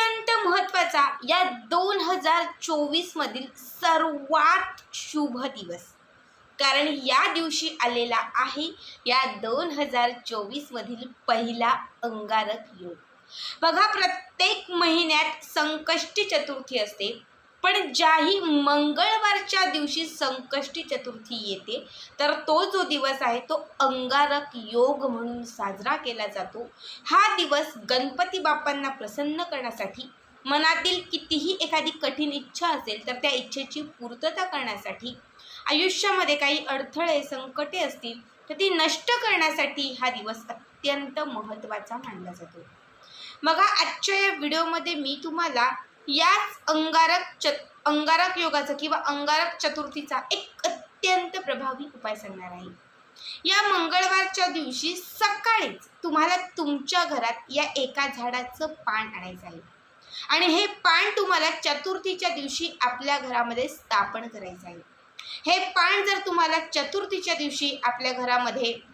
अत्यंत महत्त्वाचा या दोन हजार चोवीसमधील सर्वात शुभ दिवस. कारण या दिवशी आलेला आहे या दोन हजार चोवीसमधील पहिला अंगारक योग. बघा प्रत्येक महिन्यात संकष्टी चतुर्थी असते पण ज्याही मंगळ शेवटच्या दिवशी संकष्टी चतुर्थी येते. तर तो जो दिवस आहे तो अंगारक योग म्हणून साजरा केला जातो. हा दिवस गणपती बाप्पांना प्रसन्न करण्यासाठी मनातील कितीही एखादी कठीण इच्छा असेल तर त्या इच्छेची पूर्तता करण्यासाठी आयुष्यामध्ये काही अडथळे संकटे असतील तर ती नष्ट करण्यासाठी हा दिवस अत्यंत महत्त्वाचा मानला जातो. मग आजच्या या व्हिडिओमध्ये मी तुम्हाला याच अंगारक चत अंगारक योगाचा किंवा अंगारक चतुर्थीचा एक अत्यंत प्रभावी उपाय सांगणार आहे. या मंगळवारच्या दिवशी सकाळीच तुम्हाला तुमच्या घरात या एका झाडाचं पान आणायचं आहे. आणि हे पान तुम्हाला चतुर्थीच्या दिवशी आपल्या घरामध्ये स्थापन करायचं आहे. हे पान जर तुम्हाला चतुर्थीच्या दिवशी आपल्या घरामध्ये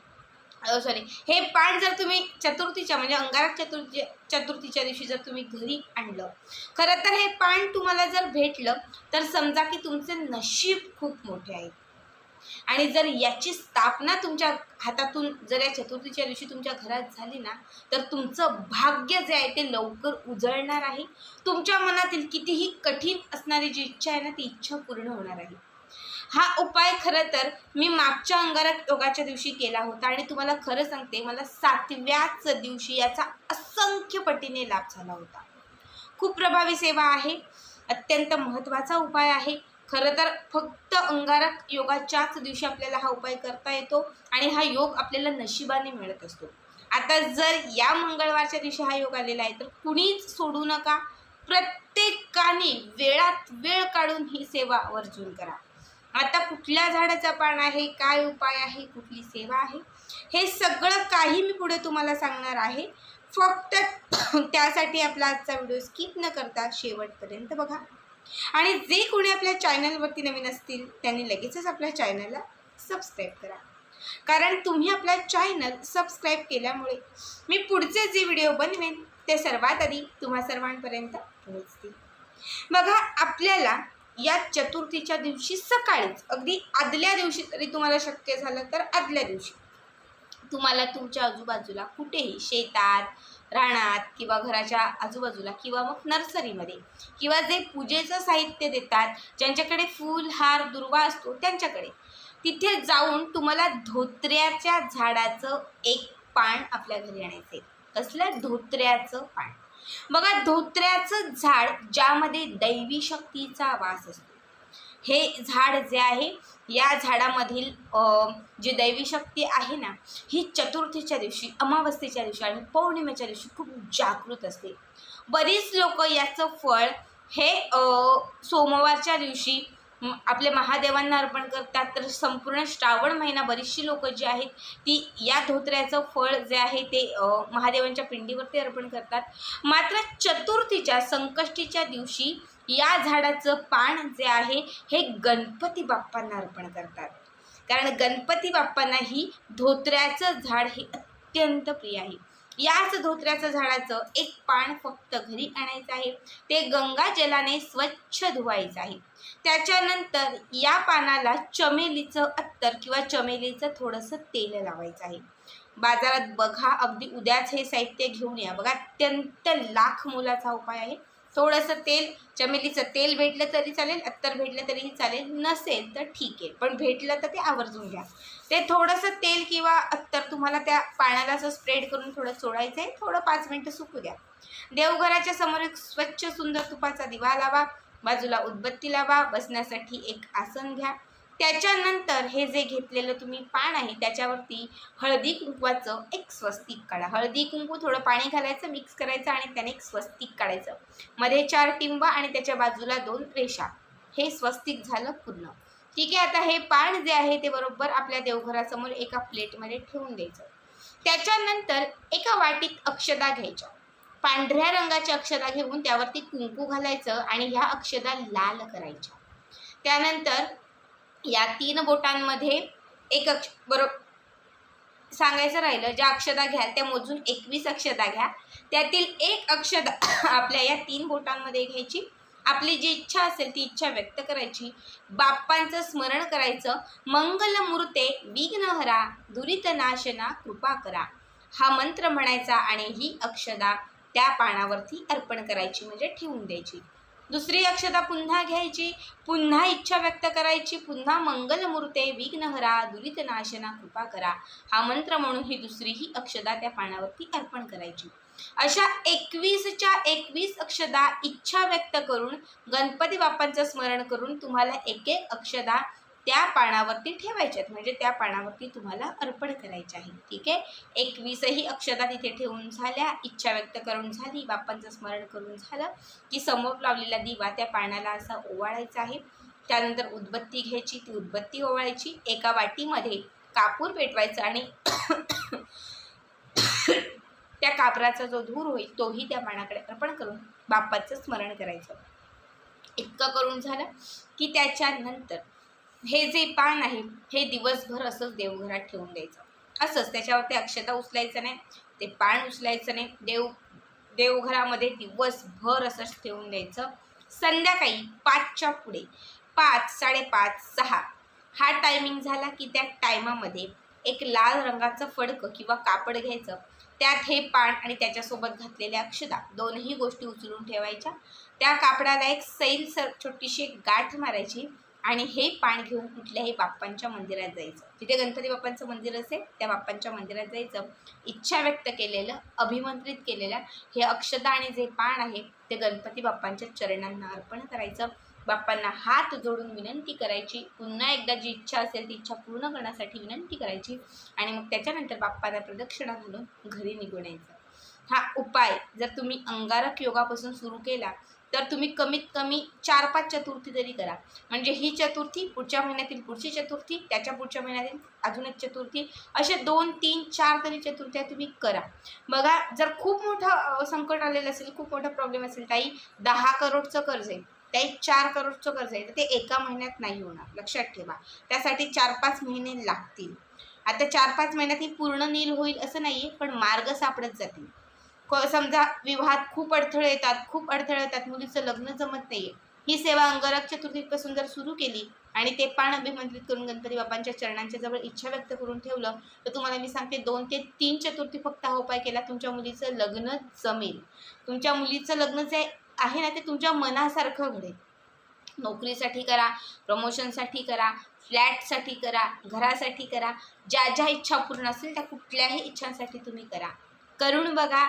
सॉरी हे पान जर तुम्ही चतुर्थीच्या म्हणजे अंगारक चतुर्थी चतुर्थीच्या दिवशी जर तुम्ही घरी आणलं खरं तर हे पान तुम्हाला जर भेटलं तर समजा की तुमचे नशीब खूप मोठे आहे. आणि जर याची स्थापना तुमच्या हातातून जर या चतुर्थीच्या दिवशी तुमच्या घरात झाली ना तर तुमचं भाग्य जे आहे ते लवकर उजळणार आहे. तुमच्या मनातील कितीही कठीण असणारी जी इच्छा आहे ना ती इच्छा पूर्ण होणार आहे. हा उपाय खरं तर मी मागच्या अंगारक योगाच्या दिवशी केला होता आणि तुम्हाला खरं सांगते मला सातव्याच दिवशी याचा असंख्य पटीने लाभ झाला होता. खूप प्रभावी सेवा आहे अत्यंत महत्त्वाचा उपाय आहे. खरं तर फक्त अंगारक योगाच्याच दिवशी आपल्याला हा उपाय करता येतो आणि हा योग आपल्याला नशिबाने मिळत असतो. आता जर या मंगळवारच्या दिवशी हा योग आलेला आहे तर कुणीच सोडू नका. प्रत्येकाने वेळात वेळ काढून ही सेवा वर्जून करा. आता कुठल्या झाडाचं पान आहे काय उपाय आहे कुठली सेवा आहे? हे सगळं काही मी पुढे तुम्हाला सांगणार आहे. फक्त त्यासाठी आपला आजचा व्हिडिओ स्किप न करता शेवटपर्यंत बघा. आणि जे कोणी आपल्या चॅनलवरती नवीन असतील त्यांनी लगेचच आपल्या चॅनलला सबस्क्राईब करा. कारण तुम्ही आपला चॅनल सबस्क्राईब केल्यामुळे मी पुढचे जे व्हिडिओ बनवेन ते सर्वात आधी तुम्हा सर्वांपर्यंत पोहोचतील. बघा आपल्याला या चतुर्थीच्या दिवशी सकाळीच अगदी आदल्या दिवशी तरी तुम्हाला शक्य झालं तर आदल्या दिवशी. तुम्हाला तुमच्या आजूबाजूला कुठेही शेतात रानात किंवा घराच्या आजूबाजूला किंवा मग नर्सरीमध्ये किंवा जे पूजेचं साहित्य देतात ज्यांच्याकडे फूल हार दुर्वा असतो त्यांच्याकडे तिथे जाऊन तुम्हाला धोत्र्याच्या झाडाचं एक पान आपल्या घरी आणायचं आहे कसलं? धोत्र्याचं पान. बघा धोत्र्याचं झाड ज्यामध्ये दैवी शक्तीचा वास असतो. हे झाड जे आहे या झाडामधील जी दैवी शक्ती आहे ना ही चतुर्थीच्या दिवशी अमावस्येच्या दिवशी आणि पौर्णिमेच्या दिवशी खूप जागृत असते. बरीच लोक याचं फळ हे सोमवारच्या दिवशी आपल्या महादेवांना अर्पण करतात. तर संपूर्ण श्रावण महिना बरीचशी लोक जी आहेत ती या धोत्र्याचं फळ जे आहे ते महादेवांच्या पिंडीवरती अर्पण करतात. मात्र चतुर्थीच्या संकष्टीच्या दिवशी या झाडाचं पान जे आहे हे गणपती बाप्पांना अर्पण करतात. कारण गणपती बाप्पांना ही धोत्र्याचं झाड हे अत्यंत प्रिय आहे. याच धोत्र्याचं झाडाचं एक पान फक्त घरी आणायचं आहे. ते गंगा जलाने स्वच्छ धुवायचं आहे. त्याच्यानंतर या पानाला चमेलीचं अत्तर किंवा चमेलीचं थोडंसं तेल लावायचं आहे. बाजारात बघा अगदी उद्याच हे साहित्य घेऊन या. बघा अत्यंत लाख मोलाचा उपाय आहे. थोडंसं तेल चमेलीचं तेल भेटलं तरी चालेल अत्तर भेटलं तरीही चालेल. नसेल तर ठीक आहे. पण भेटलं तर ते आवर्जून घ्या. ते थोडंसं तेल किंवा अत्तर तुम्हाला त्या पाण्याला असं स्प्रेड करून थोडं सोडायचं आहे थोडं पाच मिनटं सुकू द्या. देवघराच्या समोर एक स्वच्छ सुंदर तुपाचा दिवा लावा. बाजूला उदबत्ती लावा बसण्यासाठी एक आसन घ्या. त्याच्यानंतर हे जे घेतलेलं तुम्ही पान आहे त्याच्यावरती हळदी कुंकवाचं एक स्वस्तिक काढा. हळदी कुंकू थोडं पाणी घालायचं मिक्स करायचं आणि त्याने एक स्वस्तिक काढायचं. मध्ये चार टिंबा आणि त्याच्या बाजूला दोन रेषा. हे स्वस्तिक झालं पूर्ण. ठीक आहे आता हे पान जे आहे ते बरोबर आपल्या देवघरासमोर एका प्लेटमध्ये ठेवून द्यायचं. त्याच्यानंतर एका वाटीत अक्षदा घ्यायच्या. पांढऱ्या रंगाच्या अक्षदा घेऊन त्यावरती कुंकू घालायचं आणि ह्या अक्षदा लाल करायच्या. त्यानंतर या तीन बोटांमध्ये एक अक्ष बरोबर सांगायचं राहिलं ज्या अक्षदा घ्या त्या मोजून एकवीस अक्षदा घ्या. त्यातील एक अक्षदा आपल्या या तीन बोटांमध्ये घ्यायची. आपली जी इच्छा असेल ती इच्छा व्यक्त करायची. बाप्पांचं स्मरण करायचं. मंगलमूर्ते विघ्नहरा दुरितनाशना कृपा करा. हा मंत्र म्हणायचा आणि ही अक्षदा त्या पानावरती अर्पण करायची म्हणजे ठेवून द्यायची. दुसरी अक्षता पुन्हा घ्यायची पुन्हा इच्छा व्यक्त करायची पुन्हा मंगलमूर्ते विघ्नहरा दुरितनाशना कृपा करा. हा मंत्र म्हणून ही दुसरी ही अक्षदा त्या पानावरती अर्पण करायची. अशा एकवीसच्या एकवीस अक्षदा इच्छा व्यक्त करून गणपती बाप्पांचं स्मरण करून तुम्हाला एक एक अक्षदा त्या पानावरती ठेवायच्यात म्हणजे त्या पानावरती तुम्हाला अर्पण करायचे आहे. ठीक आहे? एकवीसही अक्षता तिथे ठेवून झाल्या. इच्छा व्यक्त करून झाली. बाप्पांचं स्मरण करून झालं की समोर लावलेला दिवा त्या पानाला असा ओवाळायचा आहे. त्यानंतर उदबत्ती घ्यायची. ती उदबत्ती ओवाळायची. एका वाटीमध्ये कापूर पेटवायचा आणि त्या कापराचा जो धूर होईल तोही त्या पानाकडे अर्पण करून बाप्पाचं स्मरण करायचं. इतकं करून झालं की त्याच्यानंतर हे जे पान आहे हे दिवसभर असंच देवघरात ठेवून द्यायचं. असंच त्याच्यावरती अक्षता उचलायचं नाही ते पान उचलायचं नाही देव देवघरामध्ये दिवसभर असंच ठेवून द्यायचं. संध्याकाळी पाचच्या पुढे पाच साडेपाच सहा हा टायमिंग झाला की त्या टायमामध्ये एक लाल रंगाचं फडकं किंवा कापड घ्यायचं. त्यात हे पान आणि त्याच्यासोबत घातलेल्या अक्षता दोनही गोष्टी उचलून ठेवायच्या. त्या कापडाला एक सैल सर छोटीशी एक गाठ मारायची. आणि हे पान घेऊन कुठल्याही बाप्पांच्या मंदिरात जायचं. जिथे गणपती बाप्पांचं मंदिर असेल त्या बाप्पांच्या मंदिरात जायचं. इच्छा व्यक्त केलेलं अभिमंत्रित केलेलं हे अक्षता आणि जे पान आहे ते गणपती बाप्पांच्या चरणांना अर्पण करायचं. बाप्पांना हात जोडून विनंती करायची. पुन्हा एकदा जी इच्छा असेल ती इच्छा पूर्ण करण्यासाठी विनंती करायची. आणि मग त्याच्यानंतर बाप्पाला प्रदक्षिणा घालून घरी निघून यायचं. हा उपाय जर तुम्ही अंगारक योगापासून सुरू केला तर तुम्ही कमीत कमी चार पाच चतुर्थी तरी करा. म्हणजे ही चतुर्थी पुढच्या महिन्यातील पुढची चतुर्थी त्याच्या पुढच्या महिन्यातील अजून एक चतुर्थी असे दोन तीन चार तरी चतुर्थ्या तुम्ही करा. बघा जर खूप मोठं संकट आलेलं असेल खूप मोठा प्रॉब्लेम असेल ताई दहा करोडचं कर्ज आहे. त्याही चार करोडचं कर्ज आहे. तर ते एका महिन्यात नाही होणार. लक्षात ठेवा. त्यासाठी चार पाच महिने लागतील. आता चार पाच महिन्यात ही पूर्ण नील होईल असं नाही आहे पण मार्ग सापडत जातील. क समजा विवाहात खूप अडथळे येतात खूप अडथळे येतात मुलीचं लग्न जमत नाही ही सेवा अंगरक चतुर्थीपासून जर सुरू केली आणि ते पान अभिमंत्रित करून गणपती बाप्पांच्या चरणांच्या जवळ इच्छा व्यक्त करून ठेवलं तर तुम्हाला मी सांगते दोन ते तीन चतुर्थी फक्त हा उपाय केला तुमच्या मुलीचं लग्न जमेल. तुमच्या मुलीचं लग्न जे आहे ना ते तुमच्या मनासारखं घडेल. नोकरीसाठी करा प्रमोशनसाठी करा फ्लॅटसाठी करा घरासाठी करा ज्या ज्या इच्छा पूर्ण असतील त्या कुठल्याही इच्छांसाठी तुम्ही करा. करून बघा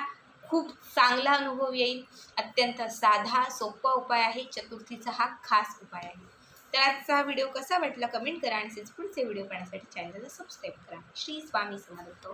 खूप चांगला अनुभव येईल. अत्यंत साधा सोपा उपाय आहे. चतुर्थीचा हा खास उपाय आहे. तर आजचा हा व्हिडिओ कसा वाटला? कमेंट करा आणि पुढचे व्हिडिओ पाहण्यासाठी चॅनलला सबस्क्राईब करा. श्री स्वामी समर्थ.